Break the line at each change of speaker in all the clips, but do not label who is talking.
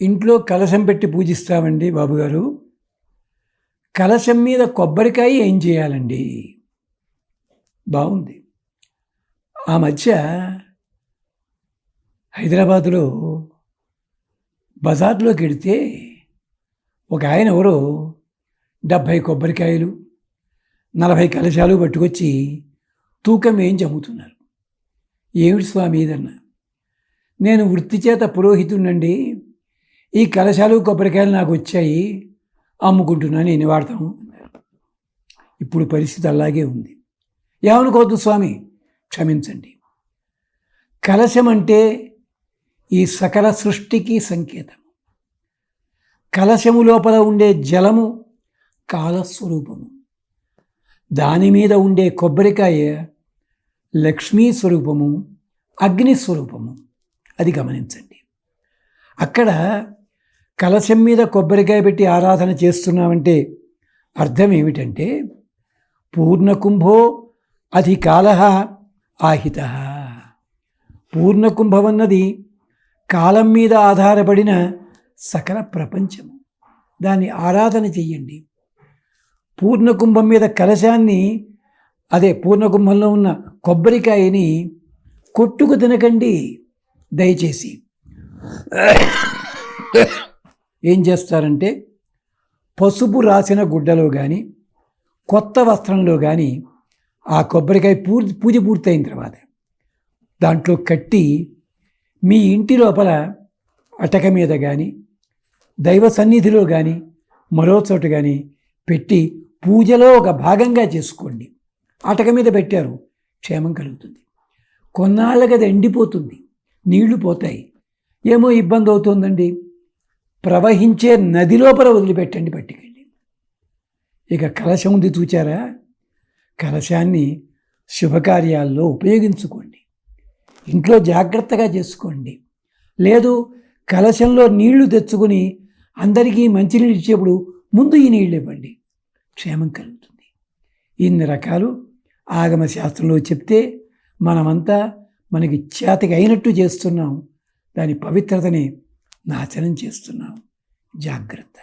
ఇంట్లో కలశం పెట్టి పూజిస్తామండి బాబుగారు. కలశం మీద కొబ్బరికాయ ఏం చేయాలండి? బాగుంది. ఆ మధ్య హైదరాబాదులో బజార్లోకి వెడితే ఒక ఆయన ఎవరో డెబ్భై కొబ్బరికాయలు నలభై కలశాలు పట్టుకొచ్చి తూకం ఏం చమ్ముతున్నారు ఏమిటి స్వామి ఇదన్నా? నేను వృత్తి చేత పురోహితుడినండి ఈ కలశాలు కొబ్బరికాయలు నాకు వచ్చాయి. అమ్ముకుంటున్నాను ఎన్ని వాడతాము ఇప్పుడు పరిస్థితి అలాగే ఉంది. ఏమనుకోవద్దు స్వామి? క్షమించండి. కలశం అంటే ఈ సకల సృష్టికి సంకేతం. కలశము లోపల ఉండే జలము కాలస్వరూపము. దాని మీద ఉండే కొబ్బరికాయ లక్ష్మీ స్వరూపము అగ్ని స్వరూపము. అది గమనించండి. అక్కడ కలశం మీద కొబ్బరికాయ పెట్టి ఆరాధన చేస్తున్నామంటే అర్థం ఏమిటంటే పూర్ణకుంభో అధికాల ఆహిత. పూర్ణకుంభం అన్నది కాలం మీద ఆధారపడిన సకల ప్రపంచము. దాన్ని ఆరాధన చెయ్యండి. పూర్ణకుంభం మీద కలశాన్ని అదే పూర్ణకుంభంలో ఉన్న కొబ్బరికాయని కొట్టుకు తినకండి. దయచేసి. ఏం చేస్తారంటే పసుపు రాసిన గుడ్డలో కానీ కొత్త వస్త్రంలో కానీ ఆ కొబ్బరికాయ పూర్తి పూజ పూర్తయిన తర్వాత దాంట్లో కట్టి మీ ఇంటి లోపల అటక మీద కానీ దైవ సన్నిధిలో కానీ మరో చోట కానీ పెట్టి పూజలో ఒక భాగంగా చేసుకోండి. అటక మీద పెట్టారు క్షేమం కలుగుతుంది. కొన్నాళ్ళకి అది ఎండిపోతుంది నీళ్ళు పోతాయి. ఏమో ఇబ్బంది అవుతుందండి. ప్రవహించే నది లోపల వదిలిపెట్టండి పట్టుకెళ్ళి. ఇక కలశం ఉంది చూచారా? కలశాన్ని శుభకార్యాల్లో ఉపయోగించుకోండి. ఇంట్లో జాగ్రత్తగా చేసుకోండి. లేదు కలశంలో నీళ్ళు తెచ్చుకుని అందరికీ మంచినీళ్ళు ఇచ్చేప్పుడు ముందు ఈ నీళ్ళు ఇవ్వండి. క్షేమం కలుగుతుంది. ఇన్ని రకాలు ఆగమ శాస్త్రంలో చెప్తే మనమంతా మనకి చేతకి అయినట్టు చేస్తున్నాం. దాని పవిత్రతని నాశనం చేస్తున్నాం జాగ్రత్త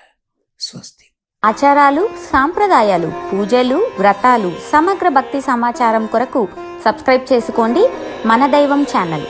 స్వస్తి.
ఆచారాలు సాంప్రదాయాలు పూజలు వ్రతాలు సమగ్ర భక్తి సమాచారం కొరకు సబ్స్క్రైబ్ చేసుకోండి మన దైవం ఛానల్.